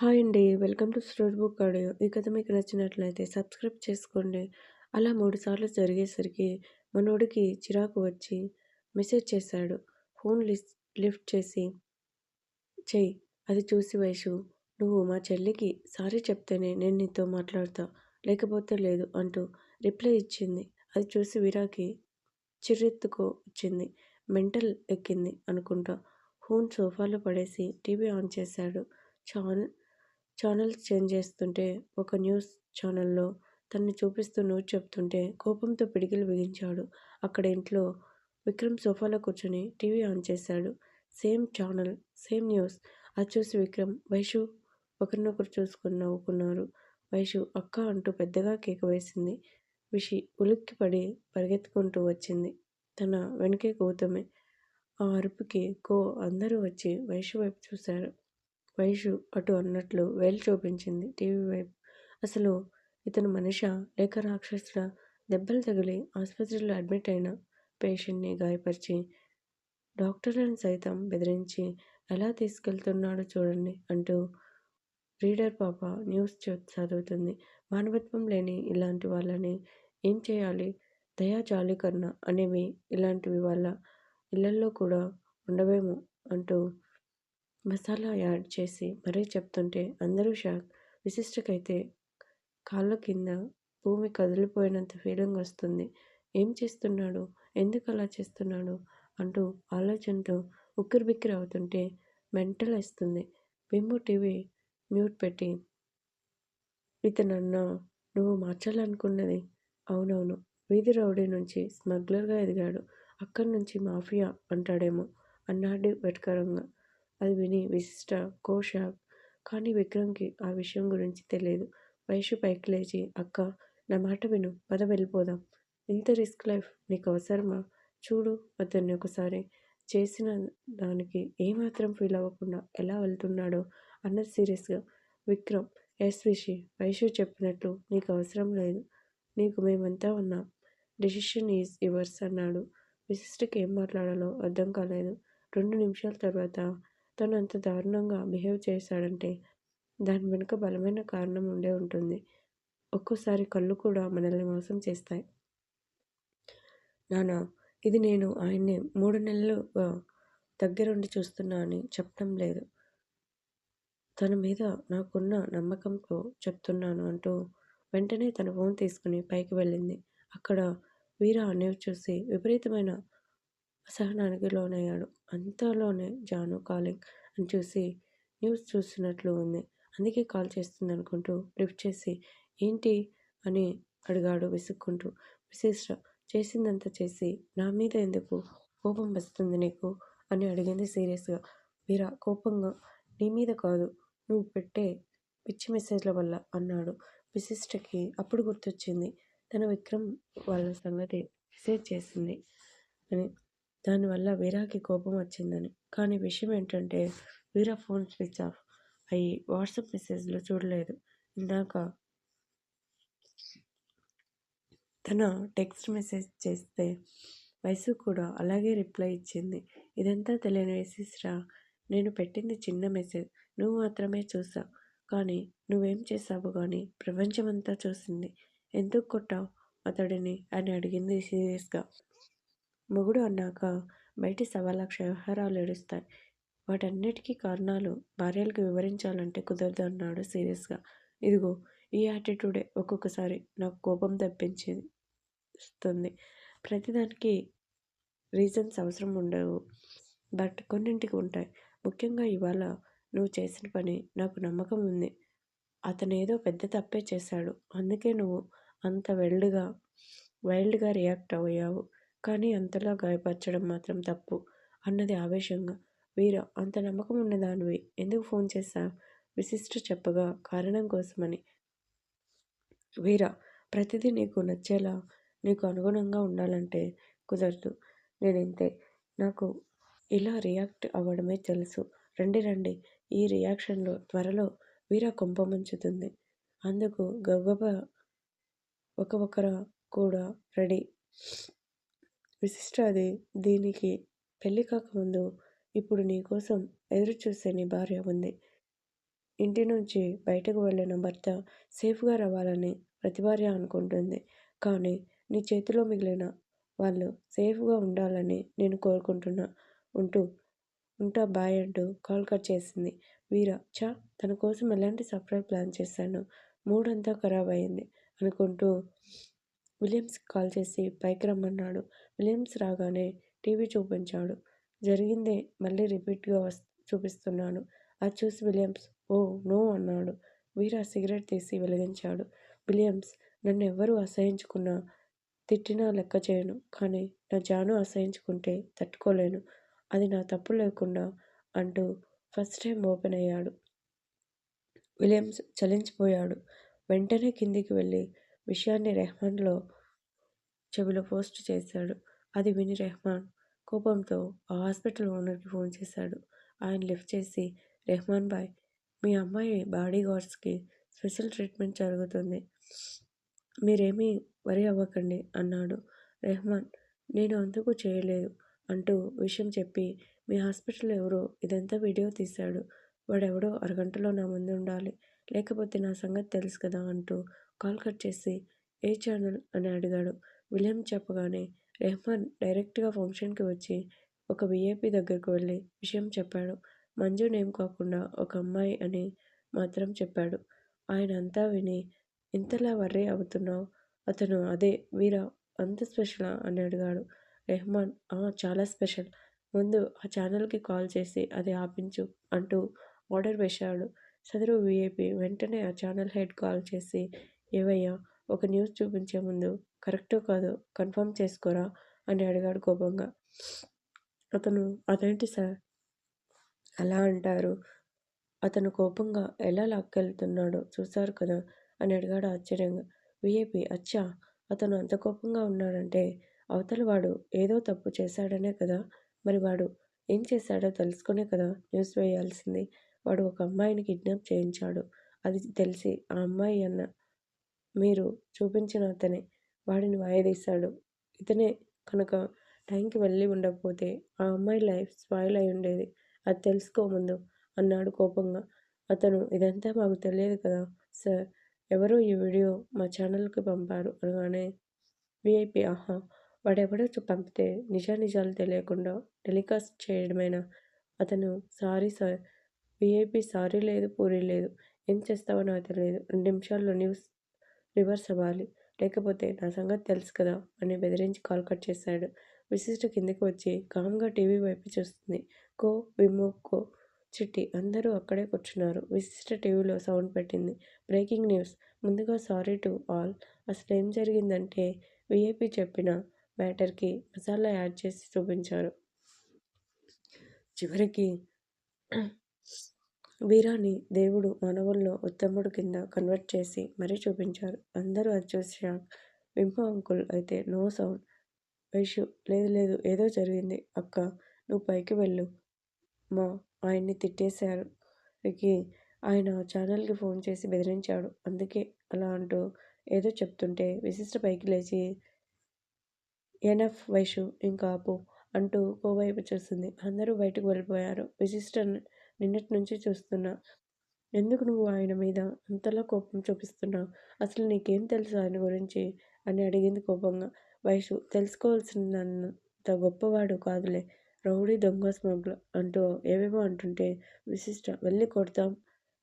Hi అండి. Welcome to store book audio. ఈ కథ మీకు నచ్చినట్లయితే సబ్స్క్రైబ్ చేసుకోండి. అలా మూడు సార్లు జరిగేసరికి మనోడికి చిరాకు వచ్చి మెసేజ్ చేశాడు. ఫోన్ లిఫ్ట్ లిఫ్ట్ చేసి చెయ్యి. అది చూసి వైషు నువ్వు మా చెల్లికి సారీ చెప్తేనే నేను నీతో మాట్లాడతా. లేకపోతే లేదు అంటూ రిప్లై ఇచ్చింది. అది చూసి విరాకి చిర్రెత్తుకో వచ్చింది. మెంటల్ ఎక్కింది అనుకుంటా. ఫోన్ సోఫాలో పడేసి టీవీ ఆన్ చేశాడు. ఛానల్ ఛానల్స్ చేంజ్ చేస్తుంటే ఒక న్యూస్ ఛానల్లో తన్ని చూపిస్తూ న్యూస్ చెప్తుంటే కోపంతో పిడికిలు బిగించాడు. అక్కడ ఇంట్లో విక్రమ్ సోఫాలో కూర్చొని టీవీ ఆన్ చేశాడు. Same channel, same news. అది చూసి విక్రమ్, వైషు ఒకరినొకరు చూసుకొని నవ్వుకున్నారు. వైషు అక్క అంటూ పెద్దగా కేక వేసింది. విషి ఉలిక్కిపడి పరిగెత్తుకుంటూ వచ్చింది. తన వెనకే గౌతమే ఆ అరుపుకి కో అందరూ వచ్చి వైషు వైపు చూశారు. వైషు అటు అన్నట్లు వేలు చూపించింది టీవీ వైపు. అసలు ఇతను మనిషా లేక రాక్షసుడా? దెబ్బలు తగిలి ఆసుపత్రిలో అడ్మిట్ అయిన పేషెంట్ని గాయపరిచి డాక్టర్లను సైతం బెదిరించి ఎలా తీసుకెళ్తున్నాడో చూడండి అంటూ రీడర్ పాప న్యూస్ చదువుతుంది. మానవత్వం లేని ఇలాంటి వాళ్ళని ఏం చేయాలి? దయా జాలీకరణ అనేవి ఇలాంటివి వాళ్ళ ఇళ్ళల్లో కూడా ఉండవేమో అంటూ మసాలా యాడ్ చేసి మరీ చెప్తుంటే అందరూ షాక్. విశిష్టకైతే కాళ్ళ కింద భూమి కదిలిపోయినంత ఫీలింగ్ వస్తుంది. ఏం చేస్తున్నాడు? ఎందుకు అలా చేస్తున్నాడు? అంటూ ఆలోచనతో ఉక్కిరిబిక్కిరి అవుతుంటే మెంటల్ వేస్తుంది. బింబు టీవీ మ్యూట్ పెట్టి ఇతనన్నా నువ్వు మార్చాలనుకున్నది? అవునవును. వీధి రౌడీ నుంచి స్మగ్లర్గా ఎదిగాడు. అక్కడి నుంచి మాఫియా అంటాడేమో అన్నాడు వెటకరంగా అది విని విశిష్ట కో కానీ విక్రమ్కి ఆ విషయం గురించి తెలియదు. వయసు పైకి లేచి అక్క నా మాట విను. పద వెళ్ళిపోదాం. ఇంత రిస్క్ లైఫ్ నీకు అవసరమా? చూడు అతన్ని ఒకసారి. చేసిన దానికి ఏమాత్రం ఫీల్ అవ్వకుండా ఎలా వెళ్తున్నాడో అన్నది సీరియస్గా. విక్రమ్ ఎస్ విషి వైషు చెప్పినట్లు నీకు అవసరం లేదు. నీకు మేమంతా ఉన్నాం. డెసిషన్ ఈజ్ యువర్స్ అన్నాడు. విశిష్టకి ఏం మాట్లాడాలో అర్థం కాలేదు. రెండు నిమిషాల తర్వాత తను అంత దారుణంగా బిహేవ్ చేశాడంటే దాని వెనుక బలమైన కారణం ఉండే ఉంటుంది. ఒక్కోసారి కళ్ళు కూడా మనల్ని మోసం చేస్తాయి. నానా ఇది నేను ఆయన్ని మూడు నెలలు దగ్గరుండి చూస్తున్నా అని చెప్పడం లేదు. తన మీద నాకున్న నమ్మకంతో చెప్తున్నాను అంటూ వెంటనే తన ఫోన్ తీసుకుని పైకి వెళ్ళింది. అక్కడ వీరా అనేవి చూసి విపరీతమైన అసహనానికి లోనయ్యాడు. అంతలోనే జాను కాలింగ్ అని చూసి న్యూస్ చూస్తున్నట్లు ఉంది. అందుకే కాల్ చేస్తుంది అనుకుంటూ లిఫ్ట్ చేసి ఏంటి అని అడిగాడు విసుక్కుంటూ. విశిష్ట చేసిందంతా చేసి నా మీద ఎందుకు కోపం వస్తుంది నీకు అని అడిగింది సీరియస్గా. వీరా కోపంగా నీ మీద కాదు నువ్వు పెట్టే పిచ్చి మెసేజ్ల వల్ల అన్నాడు. విశిష్టకి అప్పుడు గుర్తొచ్చింది తన విక్రమ్ వాళ్ళ సంగతి మెసేజ్ చేసింది అని. దానివల్ల వీరాకి కోపం వచ్చిందని. కానీ విషయం ఏంటంటే వీరా ఫోన్ స్విచ్ ఆఫ్ అయ్యి వాట్సాప్ మెసేజ్లు చూడలేదు. ఇందాక తన టెక్స్ట్ మెసేజ్ చేస్తే వయసు కూడా అలాగే రిప్లై ఇచ్చింది. ఇదంతా తెలియని వేసేసిరా నేను పెట్టింది చిన్న మెసేజ్. నువ్వు మాత్రమే చూసావు. కానీ నువ్వేం చేశావో కానీ ప్రపంచమంతా చూసింది. ఎందుకు కొట్టావు అతడిని అని అడిగింది సీరియస్గా. మొగుడు అన్నాక బయటి సవాలక్ష వ్యవహారాలు ఏడుస్తాయి. వాటన్నిటికీ కారణాలు భార్యలకు వివరించాలంటే కుదరదు అన్నాడు సీరియస్గా. ఇదిగో ఈ యాటిట్యూడే ఒక్కొక్కసారి నాకు కోపం తెప్పించేస్తుంది. ప్రతిదానికి రీజన్స్ అవసరం ఉండవు. బట్ కొన్నింటికి ఉంటాయి. ముఖ్యంగా ఇవాళ నువ్వు చేసిన పని నాకు నమ్మకం ఉంది. అతనేదో పెద్ద తప్పే చేశాడు. అందుకే నువ్వు అంత వెల్డ్గా వైల్డ్గా రియాక్ట్ అయ్యావు. కానీ అంతలా గాయపరచడం మాత్రం తప్పు అన్నది ఆవేశంగా. వీర అంత నమ్మకం ఉన్నదానివి ఎందుకు ఫోన్ చేశావు? విశిష్ట చెప్పగా కారణం కోసమని. వీర ప్రతిదీ నీకు నచ్చేలా నీకు అనుగుణంగా ఉండాలంటే కుదరదు. నేనంతే నాకు ఇలా రియాక్ట్ అవ్వడమే తెలుసు. రండి రండి ఈ రియాక్షన్లో త్వరలో వీర కొంప ముంచుతుంది. అందుకు గబగబా ఒక ఒకరా కూడా రెడీ. విశిష్ట అది దీనికి పెళ్ళి కాకముందు ఇప్పుడు నీకోసం ఎదురుచూసే నీ భార్య ఉంది. ఇంటి నుంచి బయటకు వెళ్ళిన భర్త సేఫ్గా రావాలని ప్రతి భార్య అనుకుంటుంది. కానీ నీ చేతిలో మిగిలిన వాళ్ళు సేఫ్గా ఉండాలని నేను కోరుకుంటున్నా ఉంటూ ఉంటా బాయ్ అంటూ కాల్ కట్ చేసింది. వీర చా తన కోసం ఎలాంటి సర్ప్రైజ్ ప్లాన్ చేశాను? మూడంతా ఖరాబ్ అయింది అనుకుంటూ విలియమ్స్కి కాల్ చేసి పైకి రమ్మన్నాడు. విలియమ్స్ రాగానే టీవీ చూపించాడు. జరిగిందే మళ్ళీ రిపీట్గా వస్ చూపిస్తున్నాను. అది చూసి విలియమ్స్ ఓ నో అన్నాడు. వీర సిగరెట్ తీసి వెలిగించాడు. విలియమ్స్ నన్ను ఎవ్వరూ అసహించుకున్నా తిట్టినా లెక్క చేయను. కానీ నా జాను అసహించుకుంటే తట్టుకోలేను. అది నా తప్పు లేకుండా అంటూ ఫస్ట్ టైం ఓపెన్ అయ్యాడు. విలియమ్స్ చలించిపోయాడు. వెంటనే కిందికి వెళ్ళి విషయాన్ని రెహమాన్లో చెవిలో పోస్ట్ చేశాడు. అది విని రెహమాన్ కోపంతో ఆ హాస్పిటల్ ఓనర్కి ఫోన్ చేశాడు. ఆయన లిఫ్ట్ చేసి రెహమాన్ బాయ్ మీ అమ్మాయి బాడీ గార్డ్స్కి స్పెషల్ ట్రీట్మెంట్ జరుగుతుంది. మీరేమీ వరి అవ్వకండి అన్నాడు. రెహమాన్ నేను అందుకు చేయలేదు అంటూ విషయం చెప్పి మీ హాస్పిటల్ ఎవరో ఇదంతా వీడియో తీశాడు. వాడెవడో అరగంటలో నా ముందు ఉండాలి లేకపోతే నా సంగతి తెలుసు కదా అంటూ కాల్ కట్ చేసి ఏ ఛానల్? అని అడిగాడు. విలియం చెప్పగానే రెహమాన్ డైరెక్ట్గా ఫంక్షన్కి వచ్చి ఒక విఐపి దగ్గరకు వెళ్ళి విషయం చెప్పాడు. మంజు నేమ్ కాకుండా ఒక అమ్మాయి అని మాత్రం చెప్పాడు. ఆయన అంతా విని ఇంతలా వర్రీ అవుతున్నావు? అతను అదే వీరా? అంత స్పెషలా అని అడిగాడు. రెహమాన్ చాలా స్పెషల్. ముందు ఆ ఛానల్కి కాల్ చేసి అది ఆపించు అంటూ ఆర్డర్ వేశాడు. సదరు విఐపి వెంటనే ఆ ఛానల్ హెడ్ కాల్ చేసి ఏవయ్యా ఒక న్యూస్ చూపించే ముందు కరెక్టో కాదో కన్ఫర్మ్ చేసుకోరా అని అడిగాడు కోపంగా. అతను అదేంటి సార్? అలా అంటారు. అతను కోపంగా ఎలా లాక్కెళ్తున్నాడో చూశారు కదా? అని అడిగాడు ఆశ్చర్యంగా. విఐపి అచ్చా అతను అంత కోపంగా ఉన్నాడంటే అవతల వాడు ఏదో తప్పు చేశాడనే కదా? మరి వాడు ఏం చేశాడో తెలుసుకునే కదా న్యూస్ వేయాల్సింది. వాడు ఒక అమ్మాయిని కిడ్నాప్ చేయించాడు. అది తెలిసి ఆ అమ్మాయి అన్న మీరు చూపించిన అతనే వాడిని వాయదీశాడు. ఇతనే కనుక టైంకి వెళ్ళి ఉండకపోతే ఆ అమ్మాయి లైఫ్ స్పాయిల్ అయి ఉండేది. అది తెలుసుకోముందు అన్నాడు కోపంగా. అతను ఇదంతా మాకు తెలియదు కదా సార్. ఎవరో ఈ వీడియో మా ఛానల్కి పంపారు అనగానే విఐపి ఆహా! వాడెవడో పంపితే నిజానిజాలు తెలియకుండా టెలికాస్ట్ చేయడమేనా? అతను సారీ సార్. విఐపి సారీ లేదు పూరీ లేదు. ఏం చేస్తావో నాకు తెలియదు. రెండు నిమిషాల్లో న్యూస్ రివర్స్ అవ్వాలి. లేకపోతే నా సంగతి తెలుసు కదా అని బెదిరించి కాల్ కట్ చేశాడు విశిష్ట కిందకి వచ్చి కామ్గా టీవీ వైపు చూస్తుంది. కో విమో కో చిట్టి అందరూ అక్కడే కూర్చున్నారు. విశిష్ట టీవీలో సౌండ్ పెట్టింది. Breaking news. ముందుగా సారీ టు ఆల్. అసలు ఏం జరిగిందంటే విఐపి చెప్పిన బ్యాటర్కి మసాలా యాడ్ చేసి చూపించారు. చివరికి వీరాని దేవుడు మానవుల్లో ఉత్తముడు కింద కన్వర్ట్ చేసి మరీ చూపించారు. అందరూ అది చూసి షాక్ అంకుల్ అయితే నో సౌండ్. వైషు లేదు లేదు ఏదో జరిగింది. అక్క నువ్వు పైకి వెళ్ళు. మా ఆయన్ని తిట్టేశారు. ఆయన ఛానల్కి ఫోన్ చేసి బెదిరించాడు. అందుకే అలా అంటూ ఏదో చెప్తుంటే విశిష్ట పైకి లేచి ఎనఫ్ వైషు ఇంకా ఆపు అంటూ కోవైపు చూస్తుంది. అందరూ బయటకు వెళ్ళిపోయారు. విశిష్ట నిన్నటి నుంచి చూస్తున్నా. ఎందుకు నువ్వు ఆయన మీద అంతలా కోపం చూపిస్తున్నావు? అసలు నీకేం తెలుసు ఆయన గురించి? అని అడిగింది కోపంగా. వయసు తెలుసుకోవాల్సినంత గొప్పవాడు కాదులే. రౌడీ దొంగ స్మగ్లర్ అంటూ ఏవేమో అంటుంటే విశిష్ట వెళ్ళి కొడతాం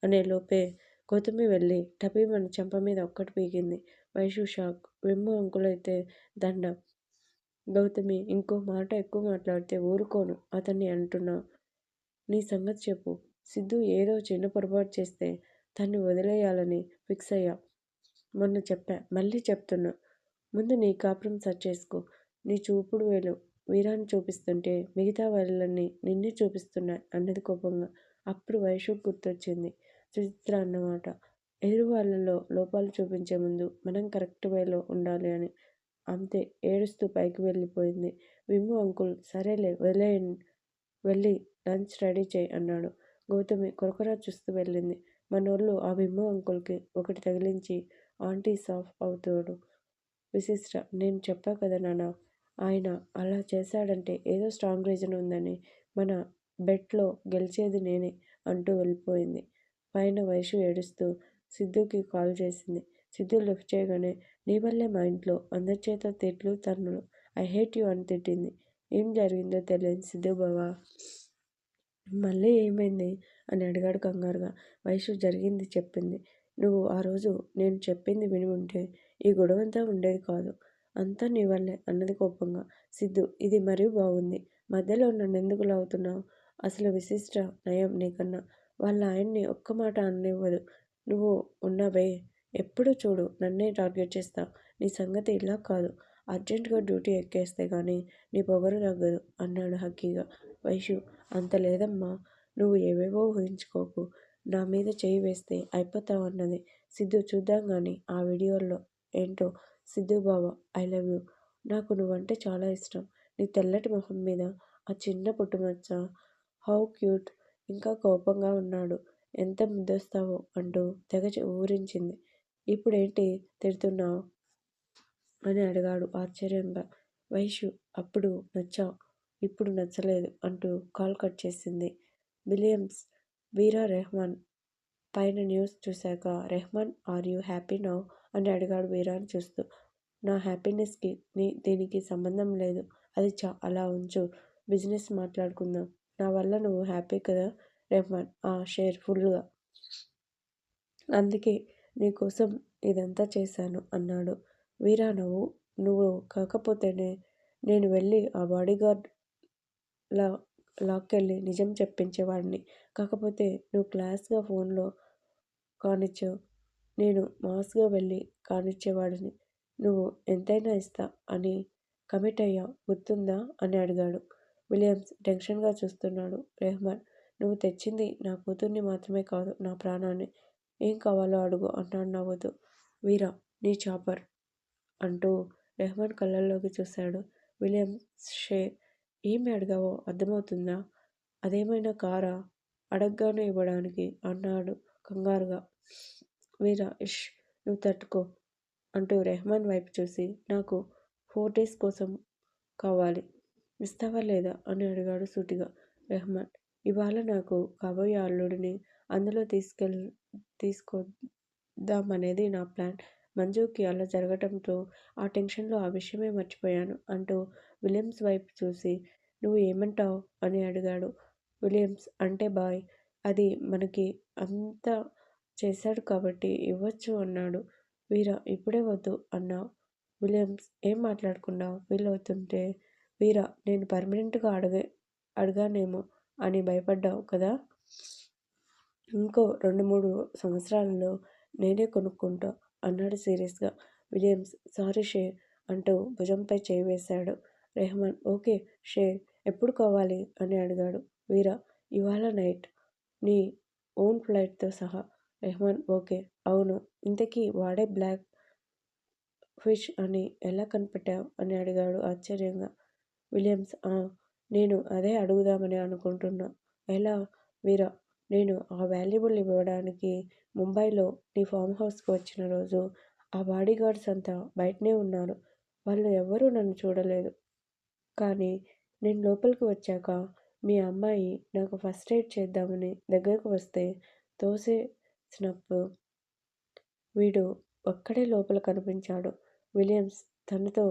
అనే లోపే గౌతమి వెళ్ళి టపీమని చెంప మీద ఒక్కటి పీకింది. వైషు షాక్. వెమ్ము అంకులైతే దండ. గౌతమి ఇంకో మాట ఎక్కువ మాట్లాడితే ఊరుకోను అతన్ని అంటున్నావు నీ సంగతి చెప్పు. సిద్ధు ఏదో చిన్న పొరపాటు చేస్తే తన్ని వదిలేయాలని ఫిక్స్ అయ్యా. మొన్న చెప్పా. మళ్ళీ చెప్తున్నా. ముందు నీ కాపురం సర్చ్ చేసుకో. నీ చూపుడు వేలు వీరాన్ని చూపిస్తుంటే మిగతా వాళ్ళని నిన్నే చూపిస్తున్నాయి అన్నది కోపంగా. అప్పుడు వయసు గుర్తొచ్చింది. సుచిత్ర అన్నమాట. ఎదురు వాళ్ళలో లోపాలు చూపించే ముందు మనం కరెక్ట్ వేలో ఉండాలి అని. అంతే. ఏడుస్తూ పైకి వెళ్ళిపోయింది. విమ్ము అంకుల్ సరేలే వదిలేయండి. వెళ్ళి లంచ్ రెడీ చేయి అన్నాడు. గౌతమి కొరకొర చూస్తూ వెళ్ళింది. మనోళ్ళు ఆ విమ్ము అంకుల్కి ఒకటి తగిలించి ఆంటీ సాఫ్ అవుతాడు. విశిష్ట నేను చెప్పా కదా నాన్న? ఆయన అలా చేశాడంటే ఏదో స్ట్రాంగ్ రీజన్ ఉందని మన బెట్లో గెలిచేది నేనే అంటూ వెళ్ళిపోయింది. పైన వైషు ఏడుస్తూ సిద్ధుకి కాల్ చేసింది. సిద్ధు లిఫ్ట్ చేయగానే నీ వల్లే మా ఇంట్లో అందరి చేత తిట్లు తన్నులు. ఐ హేట్ యూ అని తిట్టింది. ఏం జరిగిందో తెలియని సిద్ధు బావా మళ్ళీ ఏమైంది అని అడిగాడు కంగారుగా. వైషు జరిగింది చెప్పింది. నువ్వు ఆ రోజు నేను చెప్పింది విని ఉంటే ఈ గొడవంతా ఉండేది కాదు. అంతా నీ వల్లే అన్నది కోపంగా. సిద్ధు ఇది మరీ బాగుంది. మధ్యలో నన్నెందుకు లాగుతున్నావు? అసలు విశిష్ట నయం నీకన్నా. వాళ్ళ ఆయన్ని ఒక్క మాట అనివ్వదు నువ్వు ఉన్నావే ఎప్పుడు చూడు నన్నే టార్గెట్ చేస్తావు. నీ సంగతి ఇలా కాదు. అర్జెంటుగా డ్యూటీ ఎక్కేస్తే కానీ నీ పొగరు తగ్గదు అన్నాడు హక్కీగా. వైషు అంత లేదమ్మా. నువ్వు ఏవేవో ఊహించుకోకు. నా మీద చేయి వేస్తే అయిపోతావు అన్నది. సిద్ధు చూద్దాం కానీ ఆ వీడియోలో ఏంటో Siddhu Baba I love you. నాకు నువ్వంటే చాలా ఇష్టం. నీ తెల్లటి మొహం మీద ఆ చిన్న పుట్టుమచ్చ హౌ క్యూట్ ఇంకా కోపంగా ఉన్నాడు. ఎంత ముద్దొస్తావో అంటూ తెగ ఊరించింది. ఇప్పుడేంటి తిడుతున్నావు అని అడిగాడు ఆశ్చర్యంగా. వైషు అప్పుడు నచ్చావు ఇప్పుడు నచ్చలేదు అంటూ కాల్ కట్ చేసింది. విలియమ్స్ వీరా రెహమాన్ పైన న్యూస్ చూశాక Rehman are you happy now అని అడిగాడు వీరాని చూస్తూ. నా హ్యాపీనెస్కి నీ దీనికి సంబంధం లేదు. అది చా అలా ఉంచు. బిజినెస్ మాట్లాడుకుందాం. నా వల్ల నువ్వు హ్యాపీ కదా రెహమాన్ ఆ షేర్ ఫుల్గా అందుకే నీకోసం ఇదంతా చేశాను అన్నాడు. వీరా నవ్వు నువ్వు కాకపోతేనే నేను వెళ్ళి ఆ బాడీగార్డ్ లా లాక్కెళ్ళి నిజం చెప్పించేవాడిని కాకపోతే నువ్వు క్లాస్గా ఫోన్లో కానిచ్చావ్. నేను మాస్గా వెళ్ళి కానిచ్చేవాడిని. నువ్వు ఎంతైనా ఇస్తా అని కమిట్ అయ్యావ్ గుర్తుందా అని అడిగాడు. విలియమ్స్ టెన్షన్గా చూస్తున్నాడు. రెహమాన్ నువ్వు తెచ్చింది నా కూతుర్ని మాత్రమే కాదు నా ప్రాణాన్ని. ఏం కావాలో అడుగు అన్నాడు నవ్వుతూ. వీరా నీ చాపర్ అంటూ రెహమాన్ కళ్ళల్లోకి చూశాడు. విలియమ్స్ షే ఏమి అడిగావో అర్థమవుతుందా? అదేమైనా కారా? అడగ్గానే ఇవ్వడానికి అన్నాడు కంగారుగా. వీరా ఇష్ నువ్వు తట్టుకో అంటూ రెహమాన్ వైపు చూసి నాకు ఫోర్ డేస్ కోసం కావాలి. ఇస్తావా లేదా అని అడిగాడు సూటిగా. రెహమాన్ ఇవాళ నాకు కాబోయే అల్లుడిని అందులో తీసుకెళ్ తీసుకొద్దామనేది నా ప్లాన్. మంజుకి అలా జరగటంతో ఆ టెన్షన్లో ఆ విషయమే మర్చిపోయాను అంటూ విలియమ్స్ వైపు చూసి నువ్వు ఏమంటావు అని అడిగాడు. విలియమ్స్ అంటే బాయ్ అది మనకి అంత చేశాడు కాబట్టి ఇవ్వచ్చు అన్నాడు. వీరా ఇప్పుడే వద్దు అన్నావ్. విలియమ్స్ ఏం మాట్లాడకుండా ఫీలవుతుంటే వీరా నేను పర్మనెంట్గా అడగే అడగానేమో అని భయపడ్డావు కదా! ఇంకో రెండు మూడు సంవత్సరాలలో నేనే కొనుక్కుంటా అన్నాడు సీరియస్గా విలియమ్స్ సారీ షేర్ అంటూ భుజంపై చేయి వేశాడు. రెహమాన్ ఓకే షేర్ ఎప్పుడు కావాలి అని అడిగాడు. వీరా ఇవాళ నైట్ నీ ఓన్ ఫ్లైట్తో సహా. రెహమాన్ ఓకే అవును ఇంతకీ వాడే బ్లాక్ ఫిష్ అని ఎలా కనిపెట్టావు అని అడిగాడు ఆశ్చర్యంగా. విలియమ్స్ నేను అదే అడుగుదామని అనుకుంటున్నా. ఎలా? వీరా నేను ఆ వాల్యుబుల్ ఇవ్వడానికి ముంబైలో నీ ఫామ్ హౌస్కి వచ్చిన రోజు ఆ బాడీగార్డ్స్ అంతా బయటనే ఉన్నారు. వాళ్ళు ఎవ్వరూ నన్ను చూడలేదు. కానీ నేను లోపలికి వచ్చాక మీ అమ్మాయి నాకు ఫస్ట్ ఎయిడ్ చేద్దామని దగ్గరకు వస్తే తోసేసినప్పుడు వీడు ఒక్కడే లోపల కనిపించాడు. విలియమ్స్ తనతో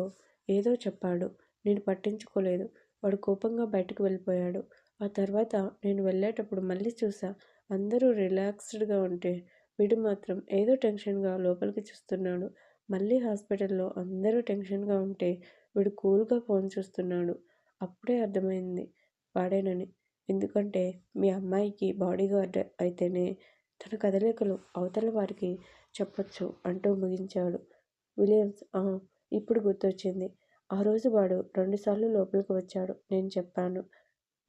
ఏదో చెప్పాడు. నేను పట్టించుకోలేదు. వాడు కోపంగా బయటకు వెళ్ళిపోయాడు. ఆ తర్వాత నేను వెళ్ళేటప్పుడు మళ్ళీ చూసా అందరూ రిలాక్స్డ్గా ఉంటే వీడు మాత్రం ఏదో టెన్షన్గా లోపలికి చూస్తున్నాడు. మళ్ళీ హాస్పిటల్లో అందరూ టెన్షన్గా ఉంటే వీడు కూల్గా ఫోన్ చూస్తున్నాడు. అప్పుడే అర్థమైంది వాడేనని. ఎందుకంటే మీ అమ్మాయికి బాడీగార్డ్ అయితేనే తన కదలికలు అవతల వారికి చెప్పొచ్చు అంటూ ముగించాడు. విలియమ్స్ ఇప్పుడు గుర్తొచ్చింది. ఆ రోజు వాడు రెండుసార్లు లోపలికి వచ్చాడు. నేను చెప్పాను.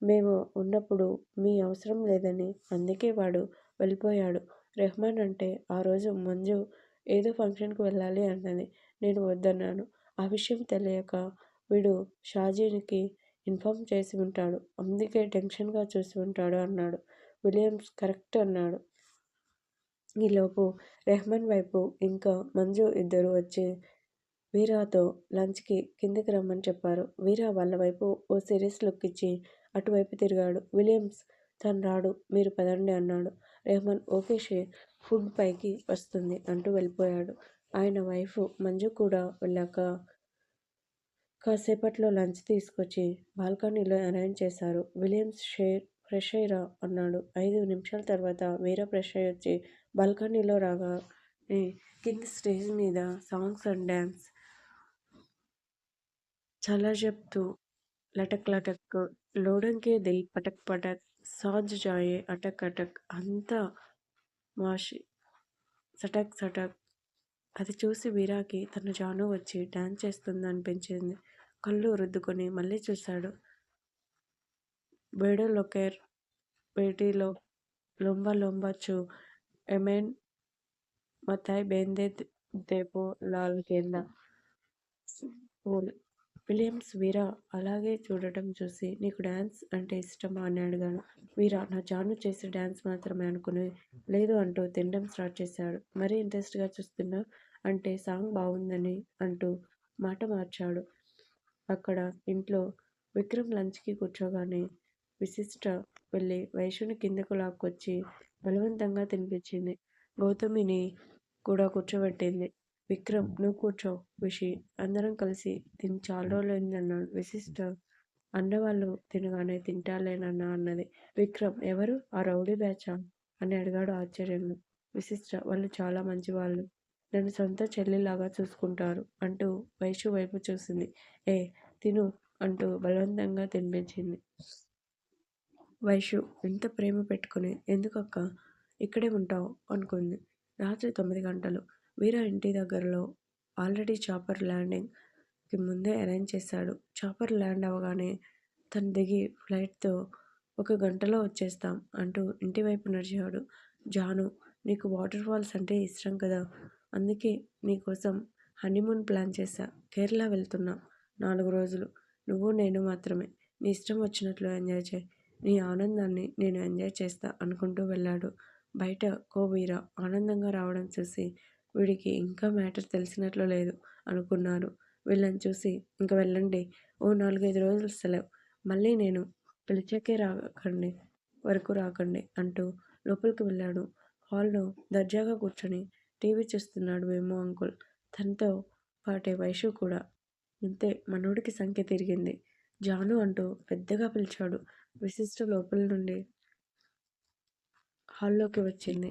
మేము ఉన్నప్పుడు మీ అవసరం లేదని. అందుకే వాడు వెళ్ళిపోయాడు. రెహమాన్ అంటే ఆ రోజు మంజు ఏదో ఫంక్షన్కి వెళ్ళాలి అన్నది. నేను వద్దన్నాను. ఆ విషయం తెలియక వీడు షాజీకి ఇన్ఫార్మ్ చేసి ఉంటాడు. అందుకే టెన్షన్గా చూసి ఉంటాడు అన్నాడు. విలియమ్స్ కరెక్ట్ అన్నాడు. ఈలోపు రెహమాన్ వైపు ఇంకా మంజు ఇద్దరూ వచ్చి వీరాతో లంచ్కి కిందికి కిందకి రమ్మని చెప్పారు. వీరా వాళ్ళ వైపు ఓ సీరియస్ లుక్ ఇచ్చి అటువైపు తిరిగాడు. విలియమ్స్ తను రాడు. మీరు పదండి అన్నాడు. రెహమాన్ ఓకే షేర్ ఫుడ్ పైకి వస్తుంది అంటూ వెళ్ళిపోయాడు. ఆయన వైఫ్ మంజు కూడా వెళ్ళాక కాసేపట్లో లంచ్ తీసుకొచ్చి బాల్కనీలో అరేంజ్ చేశారు. విలియమ్స్ షేర్ ఫ్రెష్ అయ్యిరా అన్నాడు. ఐదు నిమిషాల తర్వాత వీర ఫ్రెష్ అయ్యి వచ్చి బాల్కనీలో రాగా కింద స్టేజ్ మీద సాంగ్స్ అండ్ డ్యాన్స్ చాలా చెప్తూ లటక్ లటక్ లోడంకే దిల్ పటక్ పటక్ సాజ్ జాయే అటక్ అటక్ అంతా మాషి సటక్ సటక్ అది చూసి వీరాకి తన జాను వచ్చి డాన్స్ చేస్తుందనిపించింది. కళ్ళు రుద్దుకొని మళ్ళీ చూశాడు. బేడో లొకేర్ బేటీలో లొంబ లొంబ చూ ఎమెన్ మథాయ్ బేందే దేపో లాల్ కేంద్ర విలియమ్స్ వీర అలాగే చూడటం చూసి నీకు డ్యాన్స్ అంటే ఇష్టమా అని అడిగాను వీరా నా జాను చేసే డ్యాన్స్ మాత్రమే అనుకుని లేదు అంటూ తినడం స్టార్ట్ చేశాడు. మరీ ఇంట్రెస్ట్గా చూస్తున్నా అంటే సాంగ్ బాగుందని అంటూ మాట మార్చాడు. అక్కడ ఇంట్లో విక్రమ్ లంచ్కి కూర్చోగానే విశిష్ట వెళ్ళి వైశ్యుని కిందకు లాక్కొచ్చి బలవంతంగా తినిపించింది. గౌతమిని కూడా కూర్చోబెట్టింది. విక్రమ్ నువ్వు కూర్చో విషి అందరం కలిసి తిని చాలా రోజులైంది అన్నాడు. విశిష్ట అన్నవాళ్ళు తినగానే తింటాలే నాన్నా అన్నది. విక్రమ్ ఎవరు? ఆ రౌడీ బ్యాచా? అని అడిగాడు ఆశ్చర్యంగా. విశిష్ట వాళ్ళు చాలా మంచివాళ్ళు. నన్ను సొంత చెల్లిలాగా చూసుకుంటారు అంటూ వైషు వైపు చూసింది. ఏ తిను అంటూ బలవంతంగా తినిపించింది. వైషు ఇంత ప్రేమ పెట్టుకుని ఎందుకక్కా ఇక్కడే ఉంటావ్ అనుకుంది. రాత్రి తొమ్మిది గంటలు. వీర ఇంటి దగ్గరలో ఆల్రెడీ చాపర్ ల్యాండింగ్కి ముందే అరేంజ్ చేశాడు. చాపర్ ల్యాండ్ అవగానే తను దిగి ఫ్లైట్తో ఒక గంటలో వచ్చేస్తాం అంటూ ఇంటివైపు నడిచాడు. జాను నీకు వాటర్ ఫాల్స్ అంటే ఇష్టం కదా అందుకే నీకోసం హనీమూన్ ప్లాన్ చేశా. కేరళ వెళ్తున్నాం. నాలుగు రోజులు. నువ్వు నేను మాత్రమే. నీ ఇష్టం వచ్చినట్లు ఎంజాయ్ చెయ్. నీ ఆనందాన్ని నేను ఎంజాయ్ చేస్తా అనుకుంటూ వెళ్ళాడు. బయట కోవీరా ఆనందంగా రావడం చూసి వీడికి ఇంకా మ్యాటర్ తెలిసినట్లు లేదు అనుకున్నారు. వీళ్ళని చూసి ఇంక వెళ్ళండి. ఓ నాలుగైదు రోజులు సెలవు మళ్ళీ నేను పిలిచాకే రాకండి వరకు రాకండి అంటూ లోపలికి వెళ్ళాడు. హాల్లో దర్జాగా కూర్చొని టీవీ చూస్తున్నాడు వేమో అంకుల్. తనతో పాటే వైషు కూడా. అంతే మనోడికి సంఖ్య తిరిగింది. జాను అంటూ పెద్దగా పిలిచాడు. విశిష్ట లోపల నుండి హాల్లోకి వచ్చింది.